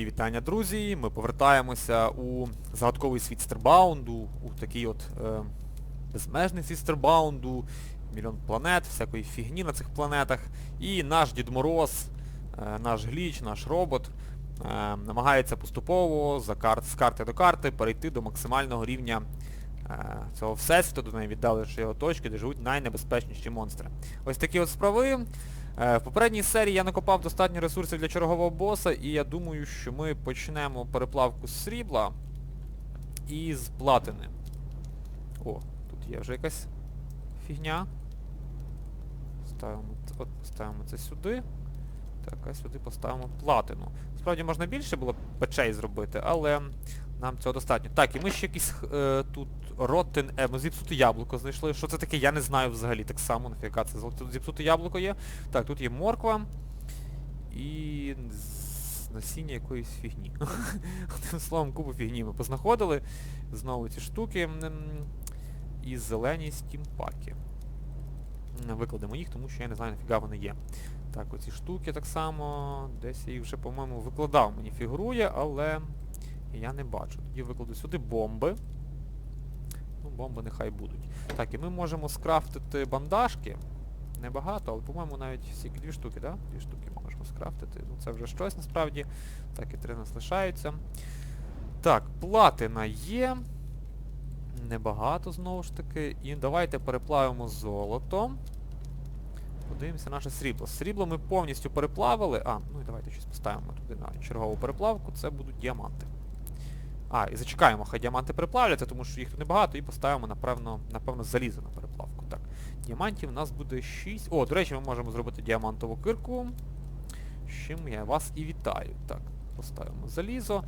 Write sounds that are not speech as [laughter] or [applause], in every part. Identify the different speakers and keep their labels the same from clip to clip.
Speaker 1: Мої вітання, друзі. Ми повертаємося у загадковий світ Стербаунду, у такий от е, безмежний світ Стербаунду, мільйон планет, всякої фігні на цих планетах. І наш Дід Мороз, е, наш гліч, наш робот е, намагається поступово за карт, з карти до карти перейти до максимального рівня е, цього всесвіту, до найвіддаленішої його точки, де живуть найнебезпечніші монстри. Ось такі от справи. Е, В попередній серії я накопав достатньо ресурсів для чергового боса, і я думаю, що ми почнемо переплавку з срібла і з платини. О, тут є вже якась фігня. Ставимо, от, ставимо це сюди. Так, а сюди поставимо платину. Справді можна більше було печей зробити, але нам цього достатньо. Так, і ми ще якийсь е, тут rotten, е, ми зіпсуте яблуко знайшли. Що це таке, я не знаю взагалі так само, нафіга це тут зіпсуте яблуко є. Так, тут є морква і насіння якоїсь фігні. [laughs] Одним словом, купу фігні ми познаходили. Знову ці штуки. І зелені стімпаки. Викладемо їх, тому що я не знаю, нафіга вони є. Так, оці штуки так само. Десь я їх вже, по-моєму, викладав. Мені фігурує, але я не бачу. Тоді викладу сюди бомби. Ну, бомби нехай будуть. Так, і ми можемо скрафтити бандажки. Небагато, але, по-моєму, навіть стільки дві штуки, да? Дві штуки ми можемо скрафтити. Ну це вже щось насправді. Так, і три нас лишаються. Так, платина є. Небагато знову ж таки. І давайте переплавимо золото. Подивимося наше срібло. Срібло ми повністю переплавили. А, ну і давайте щось поставимо туди на чергову переплавку. Це будуть діаманти. А, і зачекаємо, хай діаманти переплавляться, тому що їх тут небагато, і поставимо, напевно, напевно, залізо на переплавку. Так. Діамантів у нас буде 6. О, до речі, ми можемо зробити діамантову кирку. З чим я вас і вітаю. Так, поставимо залізо.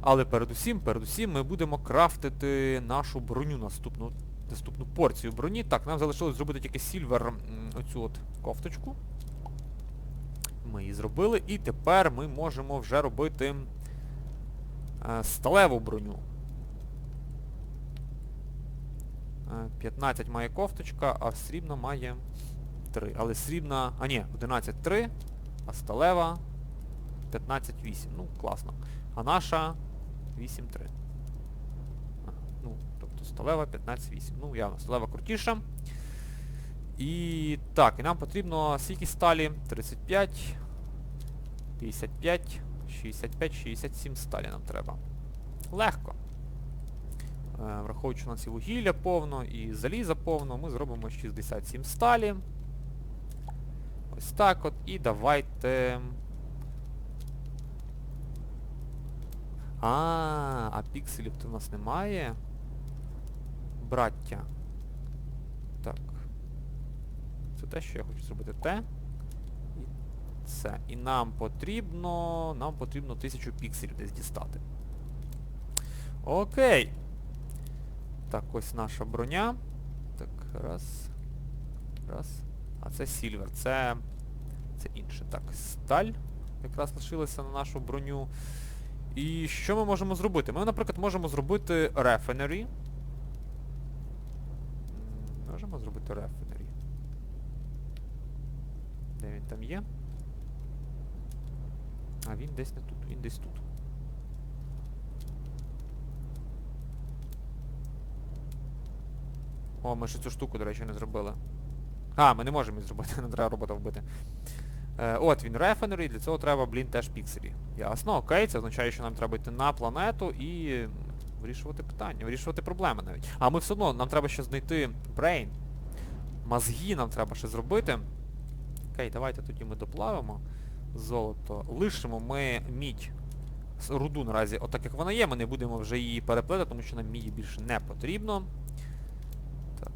Speaker 1: Але передусім, передусім ми будемо крафтити нашу броню наступну наступну порцію броні. Так, нам залишилось зробити тільки сільвер оцю от кофточку. Ми її зробили. І тепер ми можемо вже робити сталеву броню. Е, 15 має кофточка, а срібна має 3. Але срібна... А ні, 11-3, а сталева 15-8. Ну, класно. А наша 8-3. Ну, тобто сталева 15-8. Ну, явно, сталева крутіша. І так, і нам потрібно скільки сталі? 35, 55, 65, 67 сталі нам треба. Легко. Е, Враховуючи, у нас і вугілля повно, і заліза повно, ми зробимо 67 сталі. Ось так от. І давайте... А, а пікселів то в нас немає. Браття. Так. Це те, що я хочу зробити те. Це. І нам потрібно... Нам потрібно 1000 пікселів десь дістати. Окей. Так, ось наша броня. Так, раз. Раз. А це сільвер. Це... Це інше. Так, сталь. Якраз лишилася на нашу броню. І що ми можемо зробити? Ми, наприклад, можемо зробити. М, Можемо зробити refinery. Де він там є? А він десь не тут, він десь тут. О, ми ще цю штуку, до речі, не зробили. А, ми не можемо її зробити, [laughs] не треба робота вбити. Е, от він рефенері, для цього треба, блін, теж пікселі. Ясно, окей, це означає, що нам треба йти на планету і вирішувати питання, вирішувати проблеми навіть. А ми все одно, нам треба ще знайти брейн. Мозги нам треба ще зробити. Окей, давайте тоді ми доплавимо золото. Лишимо ми мідь. Руду наразі, отак як вона є, ми не будемо вже її переплити, тому що нам міді більше не потрібно. Так,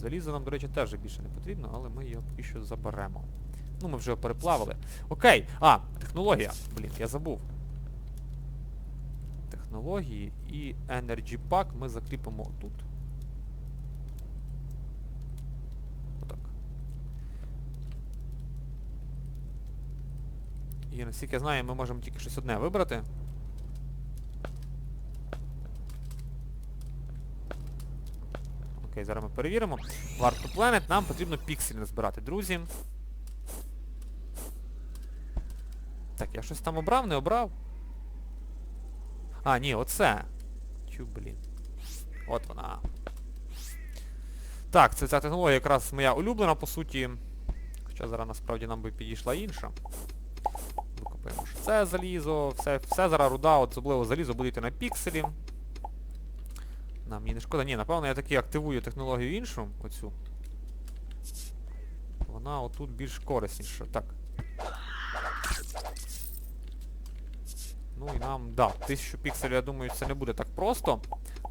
Speaker 1: залізо нам, до речі, теж більше не потрібно, але ми його поки що заберемо. Ну, ми вже його переплавили. Окей. А, технологія. Блін, я забув. Технології і Energy Pack ми закріпимо тут. І наскільки я знаю, ми можемо тільки щось одне вибрати. Окей, зараз ми перевіримо. War to Planet, нам потрібно пікселі назбирати, друзі. Так, я щось там обрав, не обрав? А, ні, оце. Чу, блін. От вона. Так, це ця технологія якраз моя улюблена, по суті. Хоча зараз насправді нам би підійшла інша. Це залізо, все, все зараз руда, особливо залізо буде йти на пікселі. Нам її не шкода. Ні, напевно я таки активую технологію іншу, оцю. Вона отут більш корисніша. Так. Ну і нам, да, 1000 пікселів, я думаю, це не буде так просто.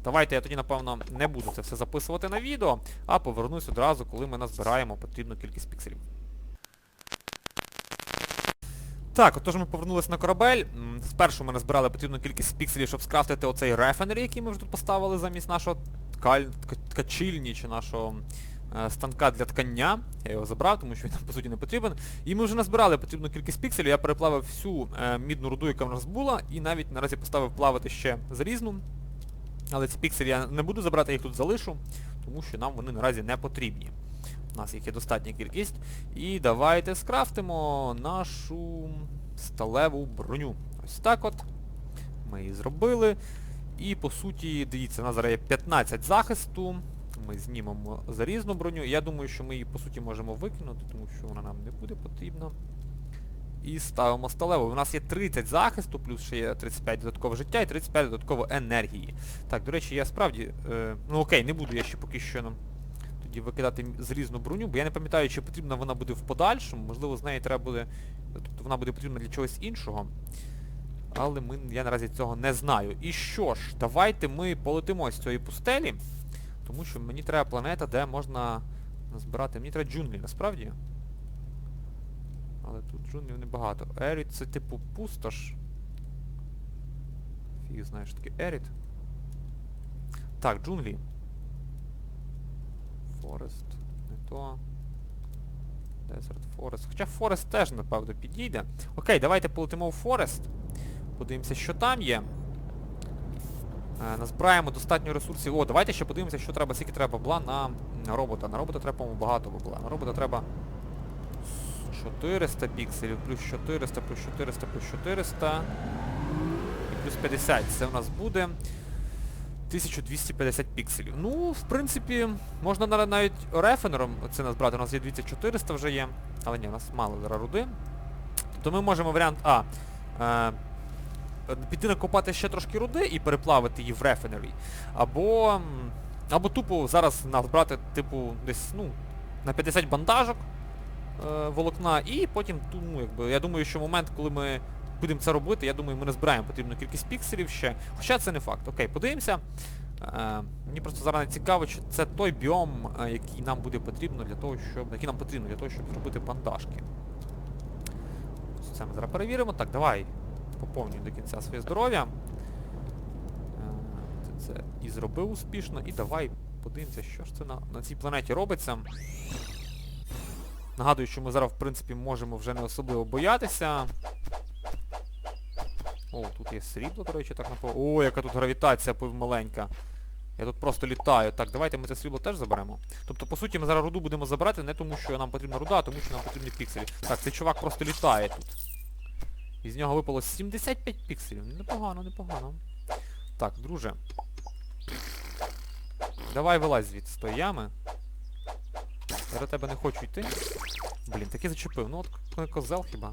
Speaker 1: Давайте я тоді, напевно, не буду це все записувати на відео, а повернусь одразу, коли ми назбираємо потрібну кількість пікселів. Так, отож ми повернулися на корабель. Спершу ми назбирали потрібну кількість пікселів, щоб скрафтити оцей рефенер, який ми вже тут поставили замість нашого ткаль... ткачильні чи нашого е, станка для ткання. Я його забрав, тому що він нам по суті не потрібен. І ми вже назбирали потрібну кількість пікселів. Я переплавив всю е, мідну руду, яка в нас була, і навіть наразі поставив плавати ще залізну. Але ці пікселі я не буду забрати, я їх тут залишу, тому що нам вони наразі не потрібні. У нас їх є достатня кількість. І давайте скрафтимо нашу сталеву броню. Ось так от. Ми її зробили. І по суті, дивіться, у нас зараз є 15 захисту. Ми знімемо зарізну броню. Я думаю, що ми її по суті можемо викинути, тому що вона нам не буде потрібна. І ставимо сталеву. У нас є 30 захисту, плюс ще є 35 додаткового життя і 35 додатково енергії. Так, до речі, я справді... Е, ну окей, не буду я ще поки що нам тоді викидати зрізну броню, бо я не пам'ятаю, чи потрібна вона буде в подальшому. Можливо, з неї треба буде... Тобто вона буде потрібна для чогось іншого. Але ми, я наразі цього не знаю. І що ж, давайте ми полетимо з цієї пустелі, тому що мені треба планета, де можна назбирати. Мені треба джунглі, насправді. Але тут джунглів небагато. Еріт це типу пустош. Фіг знаєш таке Еріт. Так, джунглі. Форест. Не то. Desert Forest. Хоча Форест теж, напевно, підійде. Окей, давайте полетимо в Форест. Подивимося, що там є. Е, назбираємо достатньо ресурсів. О, давайте ще подивимося, що треба, скільки треба бабла на, робота. На робота треба, по-моєму, багато бабла. На робота треба 400 пікселів, плюс 400, плюс 400, плюс 400. І плюс 50. Це у нас буде 1250 пікселів. Ну, в принципі, можна навіть рефенером це назбирати. У нас є 2400 вже є. Але ні, у нас мало руди. Тобто ми можемо варіант А. Е, піти накопати ще трошки руди і переплавити її в рефенері. Або. Або тупо зараз назбрати, типу, десь, ну, на 50 бандажок е, волокна, і потім, ну, якби, я думаю, що момент, коли ми будемо це робити, я думаю, ми не збираємо потрібну кількість пікселів ще. Хоча це не факт. Окей, подивимося. Е, мені просто зараз не цікаво, чи це той біом, е, який нам буде потрібно для того, щоб. Який нам потрібно для того, щоб зробити бандажки. Це ми зараз перевіримо. Так, давай. Поповнюю до кінця своє здоров'я. Е, це і зробив успішно. І давай подивимося, що ж це на, на цій планеті робиться. Нагадую, що ми зараз, в принципі, можемо вже не особливо боятися. О, тут є срібло, до речі, так напо... О, яка тут гравітація маленька. Я тут просто літаю. Так, давайте ми це срібло теж заберемо. Тобто, по суті, ми зараз руду будемо забирати не тому, що нам потрібна руда, а тому, що нам потрібні пікселі. Так, цей чувак просто літає тут. Із нього випало 75 пікселів. Непогано, непогано. Так, друже. Давай вилазь звідси з тої ями. Я до тебе не хочу йти. Блін, таки зачепив. Ну от козел хіба.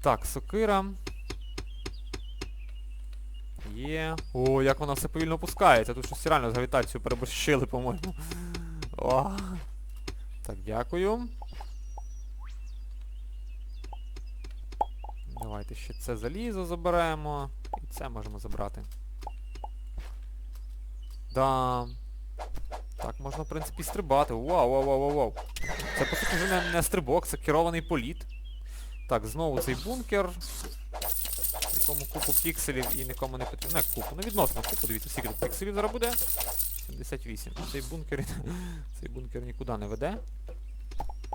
Speaker 1: Так, сокира. Є. О, як вона все повільно опускається. Тут щось реально з гравітацією переборщили, по-моєму. О. Так, дякую. Давайте ще це залізо заберемо. І це можемо забрати. Да. Так, можна, в принципі, стрибати. Вау, вау, вау, вау, вау. Це, по суті, вже не, не стрибок, це керований політ. Так, знову цей бункер. В якому купу пікселів і нікому не потрібно. Не купу, ну відносно купу, дивіться, скільки тут пікселів зараз буде. 78. Цей бункер. [laughs] Цей бункер нікуди не веде.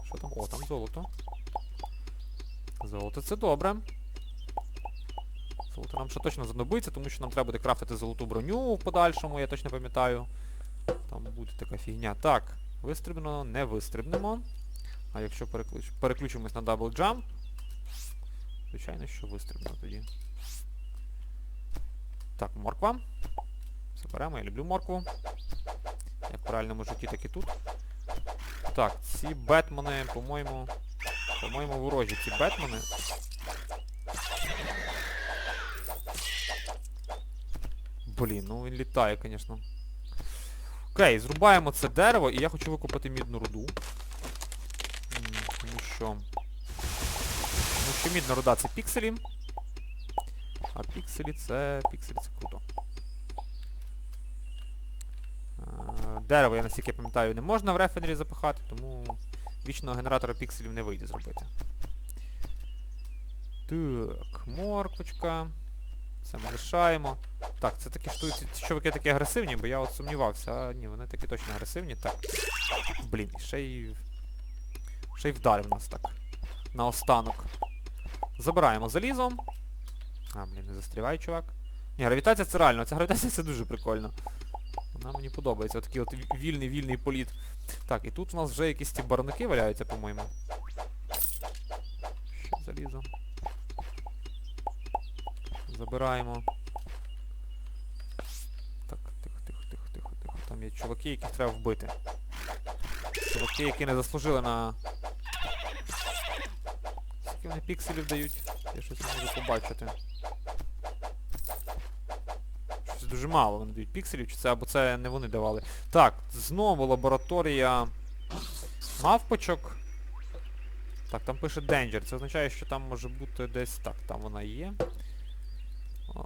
Speaker 1: Що там? О, там золото. Золото це добре. Золото нам ще точно знадобиться, тому що нам треба буде крафтити золоту броню в подальшому, я точно пам'ятаю. Там буде така фігня. Так, вистрибнемо, не вистрибнемо. А якщо переключ... переключимось на дабл джамп, Звичайно, що вистрибну тоді. Так, морква. Заберемо, я люблю моркву. Як в правильному житті, так і тут. Так, ці бетмени, по-моєму... По-моєму, ворожі ці бетмени. Блін, ну він літає, звісно. Окей, зрубаємо це дерево, і я хочу викопати мідну руду. Тому що... Тому що мідна руда це пікселі. А пікселі це... Пікселі це круто. Е, Дерево, я наскільки пам'ятаю, не можна в рефенері запихати, тому вічного генератора пікселів не вийде зробити. Так, морквочка. Це ми лишаємо. Так, це такі штуки, ці такі агресивні, бо я от сумнівався. А ні, вони такі точно агресивні. Так. Блін, ще й... Ще й вдарив нас так. Наостанок. Забираємо залізо. А, блін, не застрівай, чувак. Ні, гравітація це реально, ця гравітація це дуже прикольно. Вона мені подобається. Отакий от вільний вільний політ. Так, і тут у нас вже якісь ті барники валяються, по-моєму. Ще залізо. Забираємо. Так, тихо, тихо, тихо, тихо, тихо. Там є чуваки, яких треба вбити. Чуваки, які не заслужили на... Скільки вони пікселів дають? Я щось не можу побачити. Щось дуже мало вони дають пікселів, чи це або це не вони давали. Так, знову лабораторія мавпочок. Так, там пише Danger. Це означає, що там може бути десь... Так, там вона є.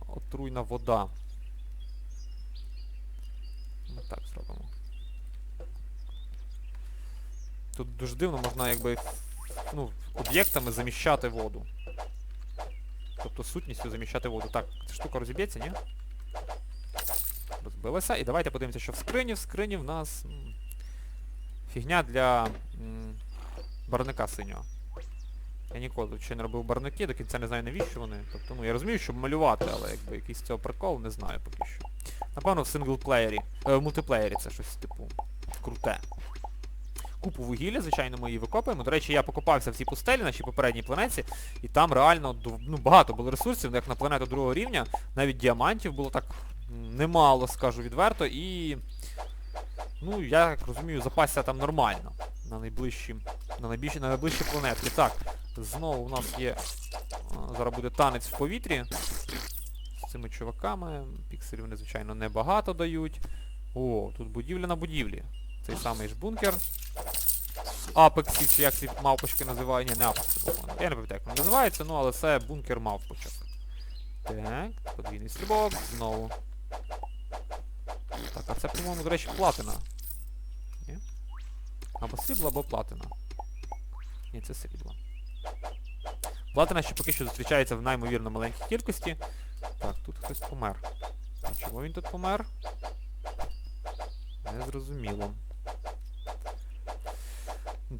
Speaker 1: Отруйна вода. Ми так зробимо. Тут дуже дивно можна якби ну, об'єктами заміщати воду. Тобто сутністю заміщати воду. Так, ця штука розіб'ється, ні? Розбилася. І давайте подивимося, що в скрині. В скрині в нас фігня для барника синього. Я ніколи ще не робив барники, до кінця не знаю навіщо вони. Тобто, ну я розумію, щоб малювати, але якби якийсь цього прикол, не знаю поки що. Напевно в синглплеєрі, е, в мультиплеєрі це щось типу круте. Купу вугілля, звичайно, ми її викопуємо. До речі, я покопався в цій пустелі, нашій попередній планеті, і там реально ну, багато було ресурсів, як на планету другого рівня, навіть діамантів було так немало, скажу відверто, і... Ну, я як розумію, запасся там нормально. На найближчі, на найбільші, на найближчі планетки. Так, знову у нас є... Зараз буде танець в повітрі. З цими чуваками. Пікселів вони, звичайно, небагато дають. О, тут будівля на будівлі. Цей самий ж бункер. Апексів, чи як ці мавпочки називають. Ні, не апекси, по-моєму. Я не пам'ятаю, як вони називаються, ну але це бункер мавпочок. Так, подвійний стрибок, знову. Так, а це, по-моєму, до речі, платина. Ні? Або срібло, або платина. Ні, це срібло. Платина ще поки що зустрічається в наймовірно маленькій кількості. Так, тут хтось помер. А чому він тут помер? Незрозуміло.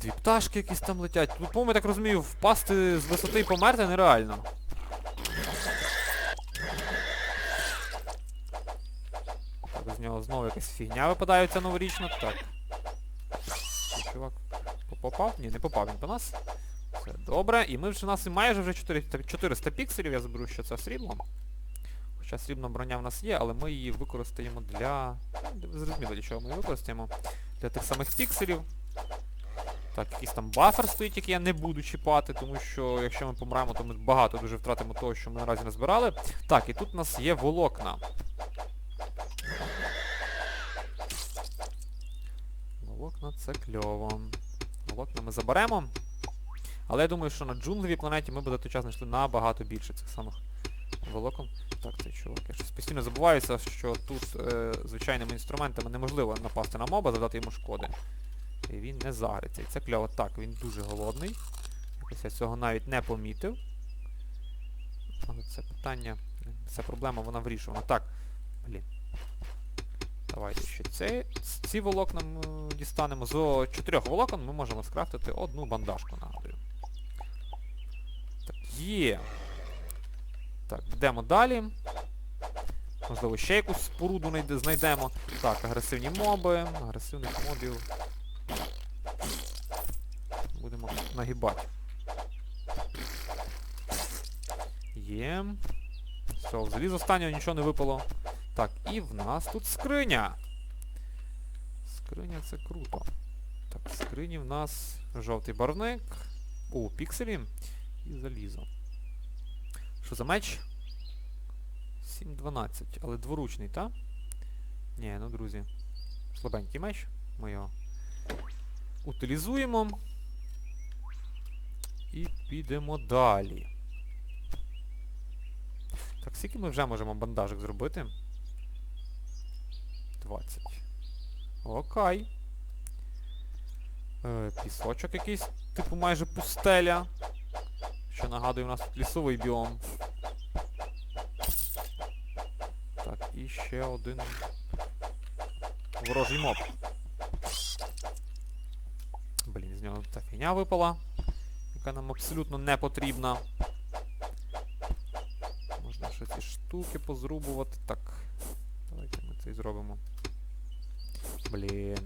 Speaker 1: Дві пташки якісь там летять. Тут, по-моєму, я так розумію, впасти з висоти і померти нереально. Так, з нього знову якась фігня випадається новорічна. Так. Чувак попав? Ні, не попав він по нас. Все добре. І ми вже у нас майже вже 400, 400 пікселів, я заберу, що це срібло. Хоча срібна броня в нас є, але ми її використаємо для... ну, Зрозуміло, для чого ми її використаємо. Для тих самих пікселів. Так, якийсь там бафер стоїть, який я не буду чіпати, тому що якщо ми помремо, то ми багато дуже втратимо того, що ми наразі назбирали. Так, і тут у нас є волокна. Волокна це кльово. Волокна ми заберемо. Але я думаю, що на джунглевій планеті ми б за той час знайшли набагато більше цих самих волокон. Так, цей чувак. Я щось постійно забуваюся, що тут е, звичайними інструментами неможливо напасти на моба, завдати йому шкоди. І він не загриться. І це кльово. Так, він дуже голодний. Якось я цього навіть не помітив. Але це питання, ця проблема, вона вирішувана. Так, блін. Давайте ще це. Ці волокна ми дістанемо. З чотирьох волокон ми можемо скрафтити одну бандажку, нагадую. Так, є. Так, йдемо далі. Можливо, ще якусь споруду знайдемо. Так, агресивні моби. Агресивних мобів. Будемо нагибати. Є. Все, взагалі з останнього нічого не випало. Так, і в нас тут скриня. Скриня це круто. Так, в скрині в нас жовтий барвник. О, пікселі. І залізо. Що за меч? 7.12, але дворучний, та? Ні, ну друзі. Слабенький меч. Ми його утилізуємо. І підемо далі. Так, скільки ми вже можемо бандажик зробити? 20. Окей. Е, пісочок якийсь, типу майже пустеля. Що нагадує, у нас тут лісовий біом. Так, і ще один ворожий моб. Блін, з нього та фігня випала, яка нам абсолютно не потрібна. Можна ще ці штуки позрубувати. Так. Давайте ми це і зробимо. Блін.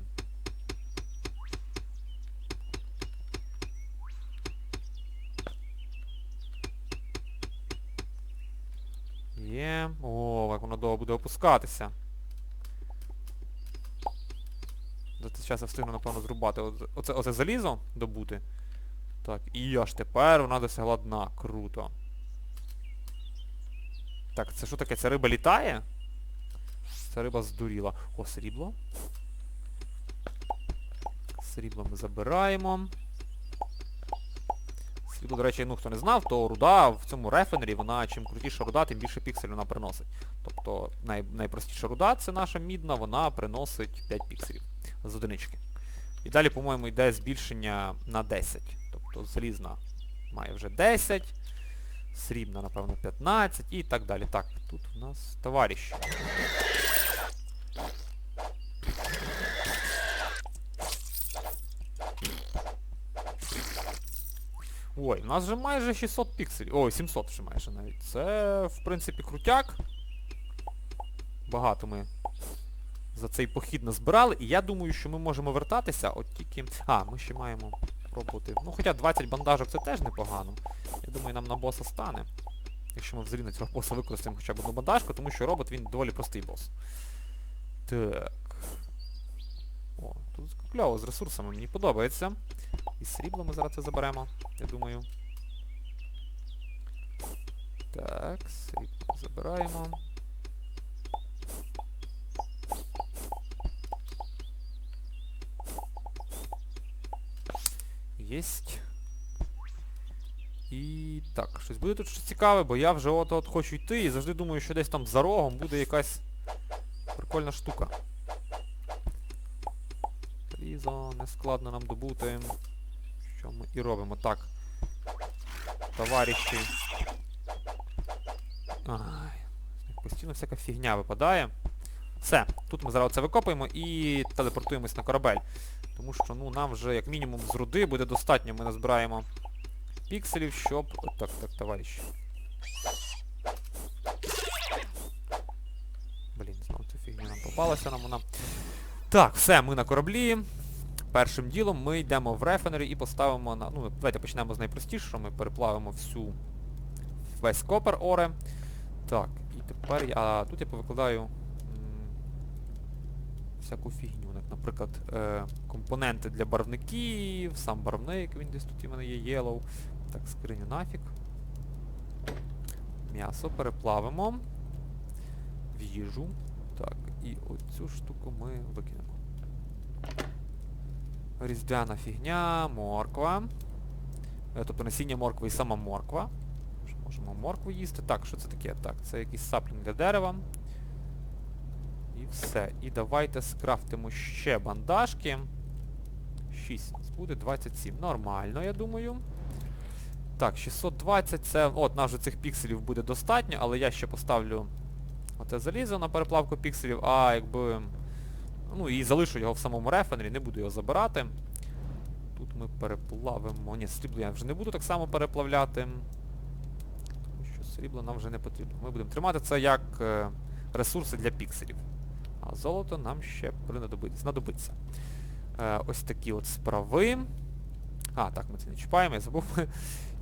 Speaker 1: Є. О, як воно довго буде опускатися. За цей час я встигну, напевно, зрубати. Оце, оце, залізо добути. Так, і аж тепер вона досягла дна. Круто. Так, це що таке? Ця риба літає? Ця риба здуріла. О, срібло. Срібло ми забираємо. Срібло, до речі, ну хто не знав, то руда в цьому рефенері, вона чим крутіша руда, тим більше пікселів вона приносить. Тобто най, найпростіша руда, це наша мідна, вона приносить 5 пікселів з одинички. І далі, по-моєму, йде збільшення на 10. Тобто залізна має вже 10, срібна, напевно, 15 і так далі. Так, тут у нас товариші. Ой, у нас вже майже 600 пікселів. Ой, 700 вже майже навіть. Це, в принципі, крутяк. Багато ми за цей похід назбирали. І я думаю, що ми можемо вертатися, от тільки... А, ми ще маємо пробувати. Ну, хоча 20 бандажок це теж непогано. Я думаю, нам на боса стане. Якщо ми взагалі на цього боса використаємо хоча б одну бандажку, тому що робот він доволі простий бос. Так. О, тут кльово з ресурсами, мені подобається. І срібло ми зараз це заберемо, я думаю. Так, срібло забираємо. Єсть. І так, щось буде тут щось цікаве, бо я вже от-от хочу йти і завжди думаю, що десь там за рогом буде якась прикольна штука. Різо, нескладно нам добути. Що ми і робимо. Так. Товариші. Ай. Постійно всяка фігня випадає. Все, тут ми зараз це викопуємо і телепортуємось на корабель. Тому що ну, нам вже як мінімум з руди буде достатньо. Ми назбираємо пікселів, щоб... От так, так, товариші. Блін, знову ця фігня нам попалася нам вона. Так, все, ми на кораблі. Першим ділом ми йдемо в рефенері і поставимо на... Ну, давайте почнемо з найпростішого. Ми переплавимо всю... весь копер оре. Так, і тепер я... А, тут я повикладаю всяку фігню. Наприклад, е, компоненти для барвників, сам барвник, він десь тут у мене є yellow. Так, скриню нафіг. М'ясо переплавимо в їжу. Так, і оцю штуку ми викинемо. Різдвяна фігня, морква. Е, Тобто насіння моркви і сама морква. Можемо моркву їсти. Так, що це таке? Так, це якийсь саплінг для дерева. Все. І давайте скрафтимо ще бандажки. 6. Буде 27. Нормально, я думаю. Так, 620 це... От, нас вже цих пікселів буде достатньо, але я ще поставлю оте залізо на переплавку пікселів, а якби... Ну і залишу його в самому рефенері, не буду його забирати. Тут ми переплавимо... Ні, срібло я вже не буду так само переплавляти. Тому що срібло нам вже не потрібно. Ми будемо тримати це як е, ресурси для пікселів. А золото нам ще знадобиться. Е, ось такі от справи. А, так, ми це не чіпаємо, я забув.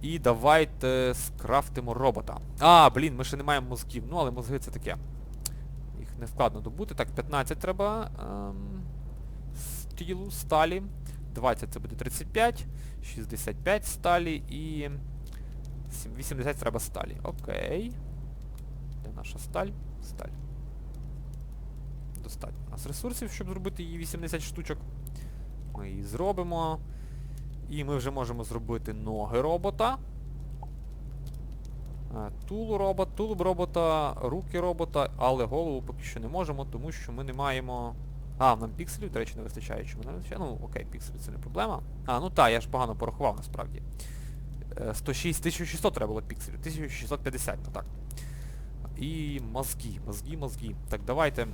Speaker 1: І давайте скрафтимо робота. А, блін, ми ще не маємо мозгів. Ну, але мозги це таке. Їх не вкладно добути. Так, 15 треба ем, стілу, сталі. 20 це буде 35, 65 сталі і 80 треба сталі. Окей. Де наша сталь? Сталь. Достатньо у нас ресурсів, щоб зробити її 80 штучок. Ми її зробимо. І ми вже можемо зробити ноги робота. Е, Тулу робот, тулуб робота, руки робота, але голову поки що не можемо, тому що ми не маємо... А, нам пікселів, до речі, не вистачає. Чому не вистачає? Ну, окей, пікселі це не проблема. А, ну так, я ж погано порахував насправді. Е, 106, 1600 треба було пікселів, 1650, ну так. І мозги, мозги, мозги. Так, давайте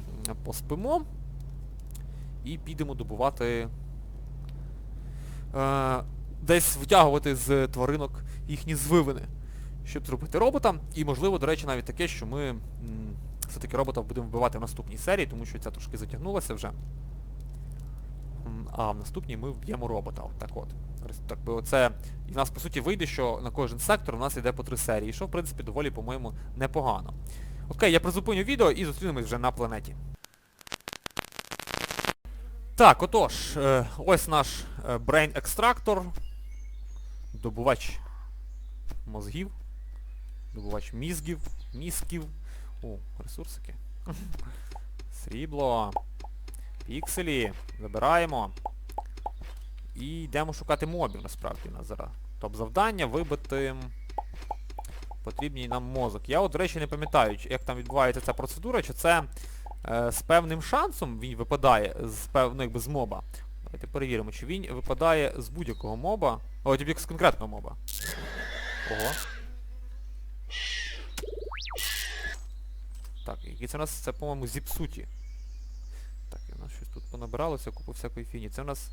Speaker 1: поспимо. І підемо добувати... Е, десь витягувати з тваринок їхні звивини, щоб зробити робота. І можливо, до речі, навіть таке, що ми все-таки робота будемо вбивати в наступній серії, тому що ця трошки затягнулася вже. А в наступній ми вб'ємо робота. От так от. Так оце. І в нас по суті вийде, що на кожен сектор у нас йде по три серії, що в принципі доволі, по-моєму, непогано. Окей, я призупиню відео і зустрінемось вже на планеті. Так, отож, е, ось наш Extractor. Добувач мозгів. Добувач мізгів, мізків. О, ресурсики. [laughs] Срібло. Пікселі. Забираємо. І йдемо шукати мобів, насправді, нас зараз. Топ завдання вибити потрібний нам мозок. Я от, до речі, не пам'ятаю, як там відбувається ця процедура, чи це е, з певним шансом він випадає з пев... ну, якби з моба. Давайте перевіримо, чи він випадає з будь-якого моба. О, тільки з конкретного моба. Ого. Так, які це у нас? Це, по-моєму, зіпсуті. Так, і у нас щось тут понабиралося, купу всякої фіні. Це у нас...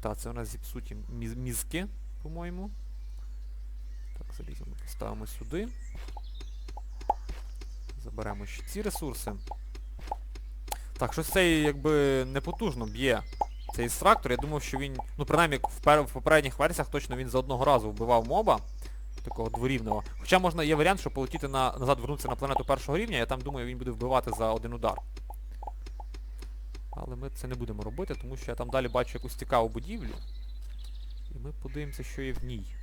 Speaker 1: Так, це у нас зіпсуті міз... мізки, по-моєму. Так, залізо ми поставимо сюди. Заберемо ще ці ресурси. Так, щось цей якби непотужно б'є цей екстрактор. Я думав, що він, ну принаймні в, в попередніх версіях точно він за одного разу вбивав моба. Такого дворівного. Хоча можна, є варіант, що полетіти на, назад, вернутися на планету першого рівня, я там думаю, він буде вбивати за один удар. Але ми це не будемо робити, тому що я там далі бачу якусь цікаву будівлю. І ми подивимося, що є в ній.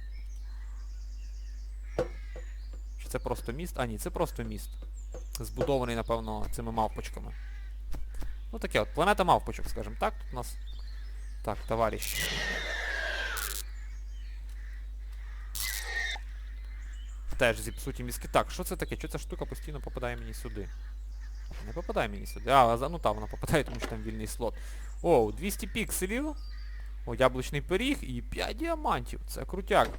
Speaker 1: Чи це просто міст? А ні, це просто міст. Збудований, напевно, цими мавпочками. Ну таке от, планета мавпочок, скажімо так. Тут у нас... Так, товариш. Теж зіпсуті мізки. Так, що це таке? Чого ця штука постійно попадає мені сюди? Не попадає мені сюди. А, ну так, вона попадає, тому що там вільний слот. О, 200 пікселів. О, яблучний пиріг і 5 діамантів. Це крутяк.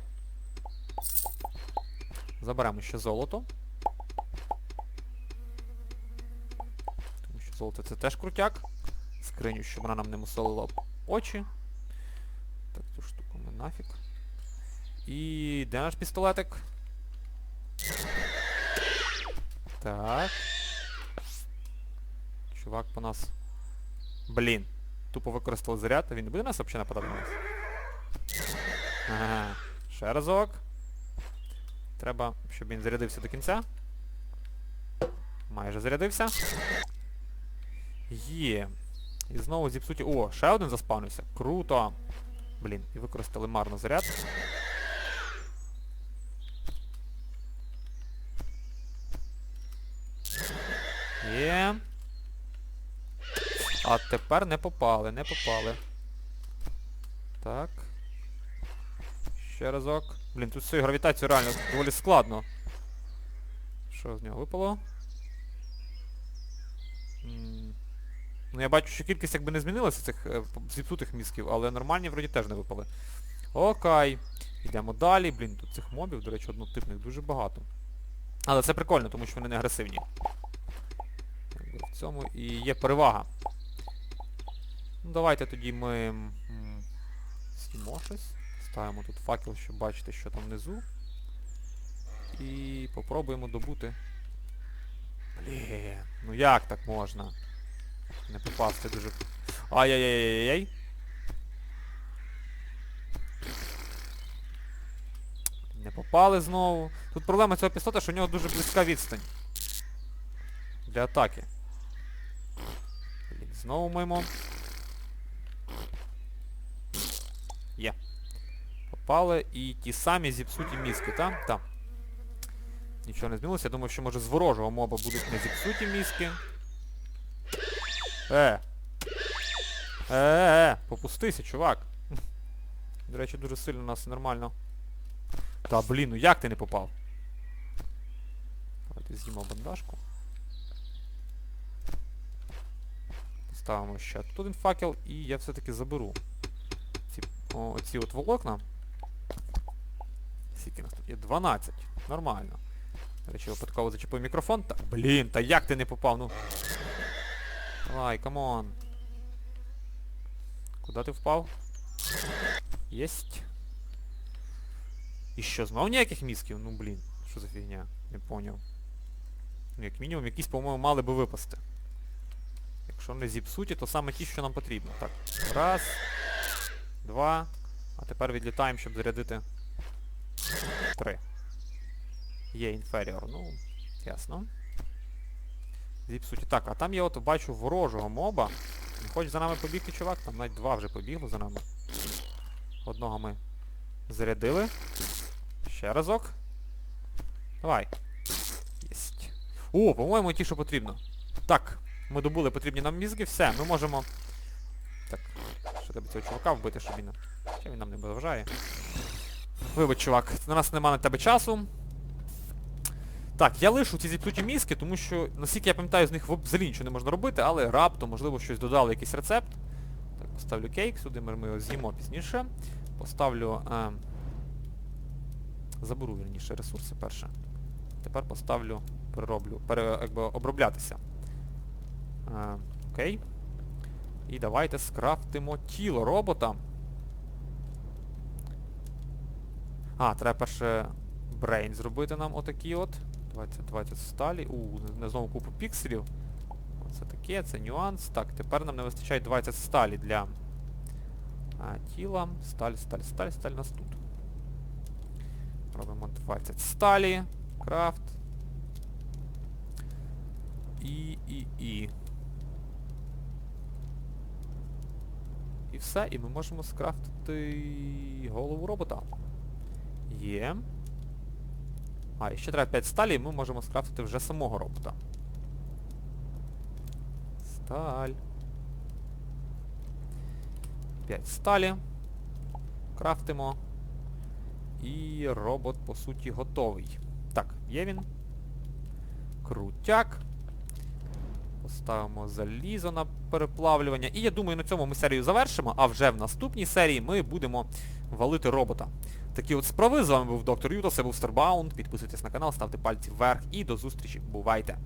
Speaker 1: Заберемо ще золото. Тому що золото це теж крутяк. Скриню, щоб вона нам не мусолила очі. Так, цю штуку ми нафіг. І де наш пістолетик? Так. Чувак по нас... Блін. Тупо використав заряд, а він не буде нас взагалі нападати на нас? Ага. Ще разок. Треба, щоб він зарядився до кінця. Майже зарядився. Є. І знову зіпсуті... О, ще один заспавнився. Круто. Блін, і використали марно заряд. Є. А тепер не попали, не попали. Так. Ще разок. Блін, тут з цією гравітацією реально доволі складно. Що з нього випало? Ну я бачу, що кількість якби не змінилася цих е, зіпсутих мізків, але нормальні вроді теж не випали. Окей. Йдемо далі. Блін, тут цих мобів, до речі, однотипних дуже багато. Але це прикольно, тому що вони не агресивні. В цьому і є перевага. Ну давайте тоді ми з'їмо щось. Ставимо тут факел, щоб бачити, що там внизу. І попробуємо добути. Блін, ну як так можна? Не попасти дуже. Ай-яй-яй-яй-яй. Не попали знову. Тут проблема цього пістолета, що у нього дуже близька відстань. Для атаки. Знову мимо. Є. Попали і ті самі зіпсуті мізки, так? Так. Нічого не змінилося. Я думаю, що може з ворожого моба будуть не зіпсуті мізки. Е. Е-е-е, попустися, чувак. [laughs] До речі, дуже сильно нас нормально. Та блін, ну як ти не попав? Давайте з'їмо бандажку. Поставимо ще тут один факел і я все-таки заберу ці, о, ці от волокна. Скільки нас тут є? 12. Нормально. До речі, випадково зачепив мікрофон. Та, блін, та як ти не попав? Ну. Давай, камон. Куди ти впав? Єсть. І що, знов ніяких мізків? Ну блін, що за фігня? Не поняв. Ну, як мінімум, якісь, по-моєму, мали би випасти. Якщо не зіпсуті, то саме ті, що нам потрібно. Так, раз, два. А тепер відлітаємо, щоб зарядити. Три. Є інферіор, ну, ясно. Зіпсуті. Так, а там я от бачу ворожого моба. Не хочеш за нами побігти, чувак? Там навіть два вже побігло за нами. Одного ми зарядили. Ще разок. Давай. Єсть. О, по-моєму, ті, що потрібно. Так, ми добули потрібні нам мізки, все, ми можемо... Так, що треба цього чувака вбити, щоб він... Ще він нам не заважає. Вибач, чувак, на нас нема на тебе часу. Так, я лишу ці зіпсуті мізки, тому що, наскільки я пам'ятаю, з них взагалі нічого не можна робити, але раптом, можливо, щось додали, якийсь рецепт. Так, поставлю кейк, сюди ми, ми його з'їмо пізніше. Поставлю... Е, заберу, вірніше, ресурси перше. Тепер поставлю, перероблю, пере, якби оброблятися. Е, окей. І давайте скрафтимо тіло робота. А, треба перше брейн зробити нам отакий от. 20, 20 сталі. У, не знову купу пікселів. Оце таке, це нюанс. Так, тепер нам не вистачає 20 сталі для а, тіла. Сталь, сталь, сталь, сталь нас тут. Робимо 20 сталі. Крафт. І, і, і. І все, і ми можемо скрафтити голову робота. Є. А, і ще треба 5 сталі, і ми можемо скрафтити вже самого робота. Сталь. 5 сталі. Крафтимо. І робот, по суті, готовий. Так, є він. Крутяк. Поставимо залізо на переплавлювання. І я думаю, на цьому ми серію завершимо, а вже в наступній серії ми будемо валити робота. Такі от справи. З вами був доктор Юта, це був Старбаунд. Підписуйтесь на канал, ставте пальці вверх і до зустрічі. Бувайте!